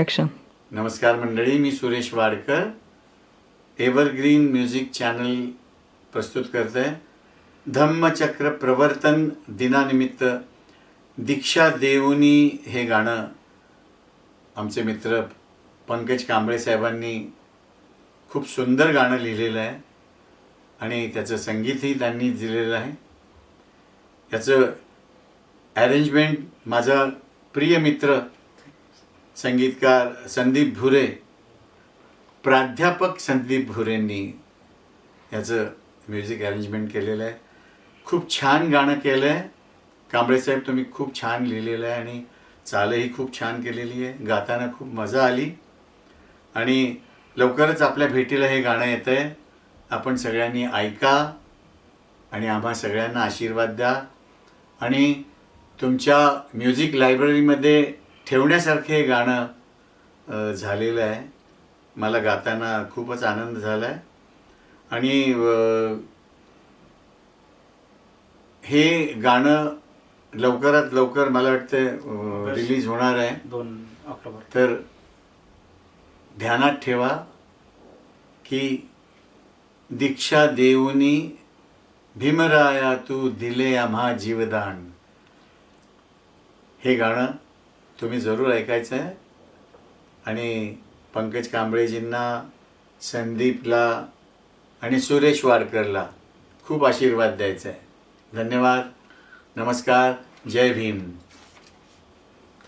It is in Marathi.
ॲक्शन नमस्कार मंडळी मी Suresh Wadkar. Evergreen music channel प्रस्तुत करतोय. धम्मचक्र प्रवर्तन दिनानिमित्त दीक्षा देऊनी हे गाणं आमचे मित्र पंकज कांबळे साहेबांनी खूप सुंदर गाणं लिहिलेलं आहे आणि त्याचं संगीतही त्यांनी दिलेलं आहे. याचं अरेंजमेंट माझा प्रिय मित्र संगीतकार संदीप भुरे प्राध्यापक संदीप भुरेंनी याचं म्युझिक अरेंजमेंट केलेलं आहे. खूप छान गाणं केलं आहे कांबळेसाहेब तुम्ही खूप छान लिहिलेलं आहे आणि चालही खूप छान केलेली आहे. गाताना खूप मजा आली. आणि लवकरच आपल्या भेटीला हे गाणं येतं आहे आपण सगळ्यांनी ऐका आणि आम्हा सगळ्यांना आशीर्वाद द्या. आणि तुमच्या म्युझिक लायब्ररीमध्ये ठेवण्यासारखे हे गाणं झालेलं आहे. मला गाताना खूपच आनंद झाला आहे आणि हे गाणं लवकरात लवकर मला वाटतं रिलीज होणार आहे. दोन ऑक्टोबर. तर ध्यानात ठेवा की दीक्षा देऊनी भीमराया तू दिले आम्हा जीवदान. हे गाणं तुम्ही जरूर ऐकायचं आहे. आणि पंकज कांबळेजींना संदीपला आणि सुरेश वाडकरला खूप आशीर्वाद द्यायचा आहे. धन्यवाद. नमस्कार. जय भीम.